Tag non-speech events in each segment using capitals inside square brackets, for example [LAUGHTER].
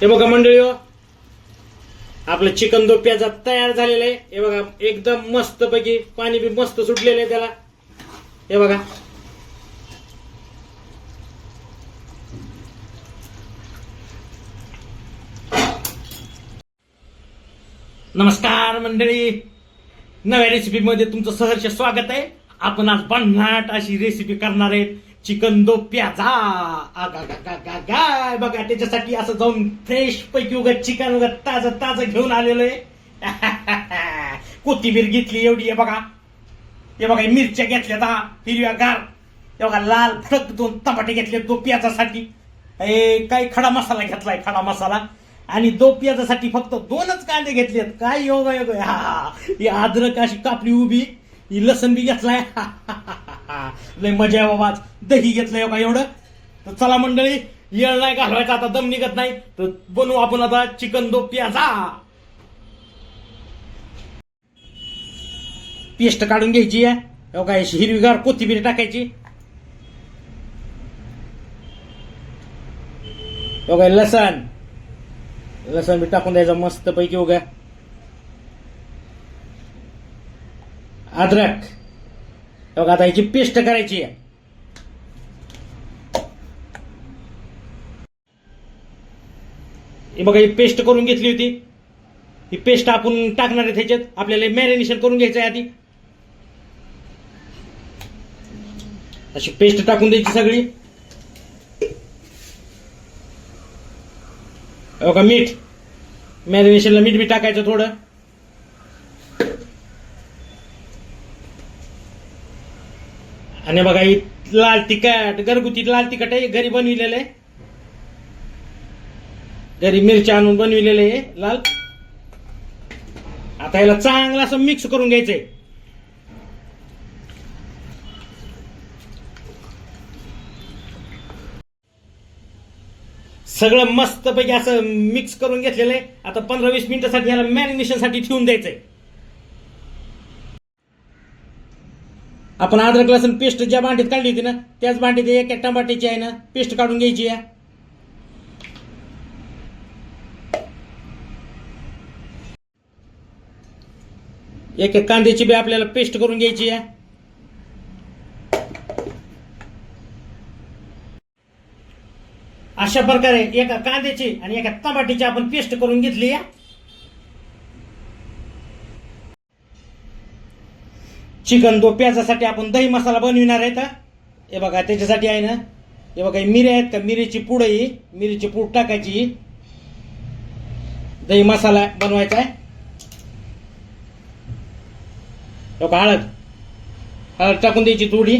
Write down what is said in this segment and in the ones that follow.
हे बघा मंडळी हो. आपलं चिकन दो प्याजा तयार झालेलं आहे. हे बघा एकदम मस्त पैकी पाणी बी मस्त सुटलेलं आहे त्याला. हे बघा. नमस्कार मंडळी. नव्या रेसिपीमध्ये तुमचं सहर्ष स्वागत आहे. आपण आज भन्नाट अशी रेसिपी करणार आहेत. चिकन दो प्याजा. आगा गा गा गा बघा त्याच्यासाठी असं जाऊन फ्रेश पैकी उगत चिकन उगा ताजं ताजं घेऊन आलेलो आहे. [LAUGHS] कोथिंबीर घेतली एवढी आहे बघा. हे बघा मिरच्या घेतल्या दहा हिरव्या गार. हे बघा लाल फडक दोन टमाटे घेतले दो प्याजासाठी. हे काही खडा मसाला घेतलाय खडा मसाला. आणि दो प्याजासाठी फक्त दोनच कांदे घेतलेत. काय योग योग हा हा. ही. अद्रक अशी कापली उभी. ही लसण बी घेतलाय. [LAUGHS] लय मजा आहे बाबा दही घेतलंय हो का एवढं? तर चला मंडळी येळ नाही घालवायचा आता दम निघत नाही. तर बनवू आपण आता चिकन दो प्याजा. पेस्ट काढून घ्यायची आहे. हो काय अशी हिरवीगार कोथिंबीर टाकायची. हो काय लसण. लसण बी टाकून द्यायचं मस्त पैकी उगा अद्रक. हो आता याची पेस्ट करायची. आहे बघा ही पेस्ट करून घेतली होती. ही पेस्ट आपण टाकणार आहे त्याच्यात. आपल्याला मॅरिनेशन करून घ्यायचं आहे आधी. अशी पेस्ट टाकून द्यायची सगळी. बघा मीठ. मॅरिनेशनला मीठ बी टाकायचं थोडं. आणि बघा ही लाल तिखट घरगुती लाल तिखट आहे घरी बनविलेलं आहे. घरी मिरच्या आणून बनविलेलं आहे लाल. आता याला चांगलं असं मिक्स करून घ्यायचंय. सगळं मस्त पैकी असं मिक्स करून घेतलेलं आहे. आता पंधरा वीस मिनिटासाठी याला मॅरिनेशनसाठी ठेवून द्यायचंय. आपण अद्रक लसूण पेस्ट ज्या भांडीत काढली होती ना त्याच भांडीत एक एक टमाट्याची आहे ना पेस्ट काढून घ्यायची आहे. एक एक कांद्याची बी आपल्याला पेस्ट करून घ्यायची आहे. अशा प्रकारे एका कांद्याची आणि एका टमाट्याची आपण पेस्ट करून घेतली आहे. चिकन दो प्याजासाठी आपण दही मसाला बनविणार आहे का हे बघा त्याच्यासाठी आहे ना. हे बघा हे मिरी आहेत. का मिरीची पूड ही. मिरीची पूड टाकायची दही मसाला बनवायचा आहे. बघा हळद. हळद टाकून द्यायची थोडी.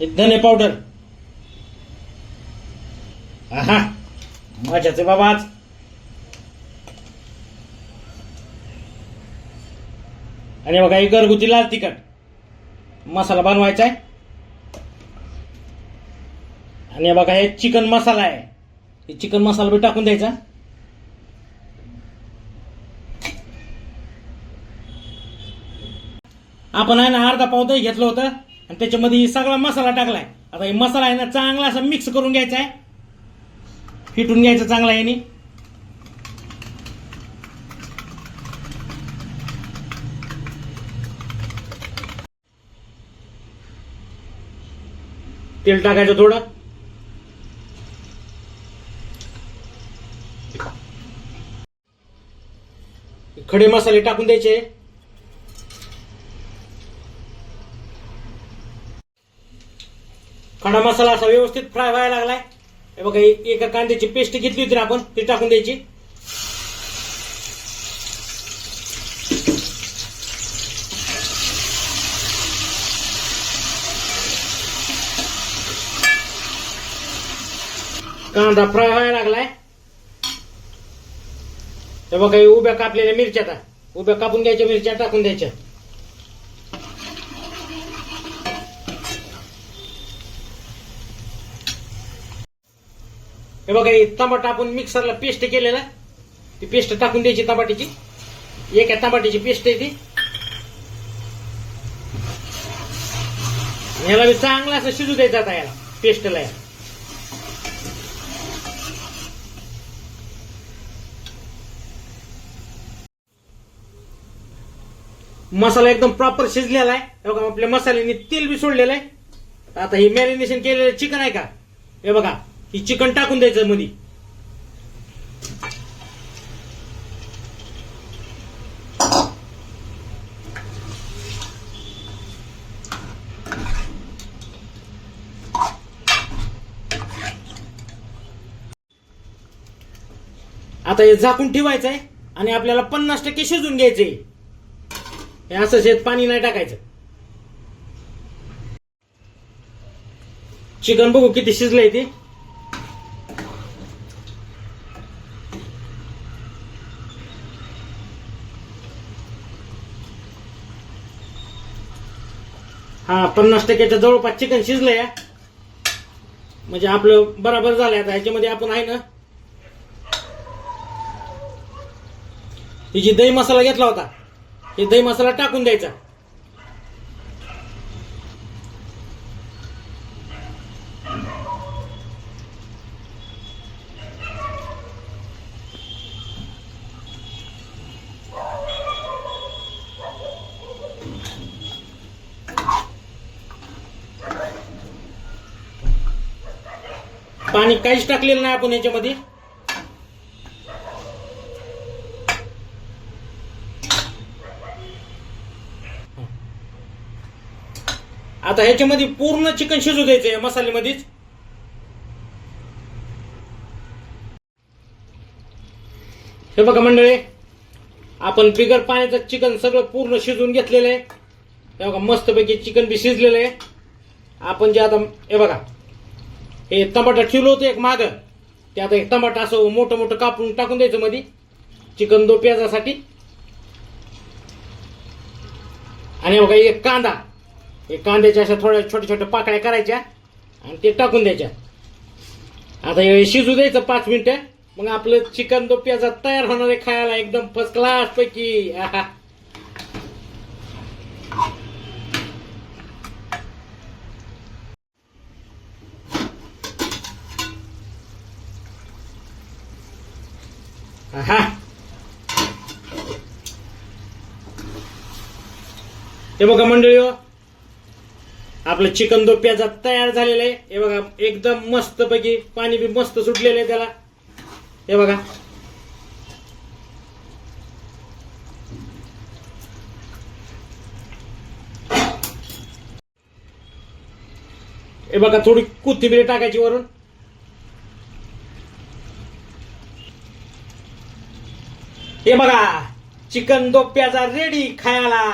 हे धने पावडर. हा मजाच आहे बाबा आज. आणि बघा हे घरगुती लाल तिखट. मसाला बनवायचा आहे. आणि बघा हे चिकन मसाला आहे. हे चिकन मसाला बी टाकून द्यायचा. आपण आहे ना अर्धा पाव दही घेतलं होतं आणि त्याच्यामध्ये सगळा मसाला टाकलाय. आता हे मसाला आहे ना चांगला असा मिक्स करून घ्यायचा आहे. फिटून घ्यायचं चांगला याने. तेल टाकायचं थोडं. खडे मसाले टाकून द्यायचे. खडा मसाला असा व्यवस्थित फ्राय व्हायला लागलाय. हे बघा एका कांद्याची पेस्ट घेतली होती ना आपण ती टाकून द्यायची. कांदा फ्राय व्हायला लागलाय. हे बघा उभ्या कापलेल्या मिरच्या आता. उभ्या कापून घ्यायच्या मिरच्या टाकून द्यायच्या. हे बघा टमाटा आपण मिक्सरला पेस्ट केलेला. ती पेस्ट टाकून द्यायची टमाट्याची एका टमाट्याची पेस्ट आहे ती. याला मी चांगला असं शिजू द्यायचं आता याला पेस्टला याला. मसाला एकदम प्रॉपर शिजलेला आहे. हे बघा आपल्या मसाल्याने तेल बी सोडलेलं आहे. आता हे मॅरिनेशन केलेलं चिकन आहे का? हे बघा ही चिकन टाकून द्यायचं मध्ये आता हे झाकून ठेवायचं आहे आणि आपल्याला पन्नास टक्के शिजून घ्यायचंय. हे असं शेत पाणी नाही टाकायचं. चिकन बघू किती शिजलंय ते. हा पन्नास टक्क्याच्या जवळपास चिकन शिजलंय. म्हणजे आपलं बराबर झालंय आता ह्याच्यामध्ये आपण आहे ना तिची जी दही मसाला घेतला होता हे दही मसाला टाकून द्यायचा. पाणी काहीच टाकलेलं नाही आपण याच्यामध्ये. आता ह्याच्यामध्ये पूर्ण चिकन शिजू द्यायचं या मसाल्यामध्येच. हे बघा मंडळी आपण बिगर पाण्याचं चिकन सगळं पूर्ण शिजवून घेतलेलं आहे. हे बघा मस्तपैकी चिकन बी शिजलेलं आहे. आपण जे आता हे बघा हे टमाटा ठेवलं होतं एक माग. ते आता एक टमाटा असं मोठं मोठं कापून टाकून द्यायचं मध्ये चिकन दो प्याजासाठी. आणि बघा एक कांदा. हे कांद्याच्या अशा थोड्या छोट्या छोट्या पाकळ्या करायच्या आणि ते टाकून द्यायच्या आता हे शिजू द्यायचं पाच मिनिटं मग आपलं चिकन दो प्याजा तयार होणार आहे खायला एकदम फर्स्ट क्लास पैकी आहा. आहा. बघा मंडळी हो. आपलं चिकन दो प्याजा तयार झालेलं आहे. हे बघा एकदम मस्त पैकी पाणी बी मस्त सुटलेलं आहे त्याला. हे बघा. हे बघा थोडी कोथिंबीर टाकायची वरून. हे बघा चिकन दो प्याजा रेडी खायला.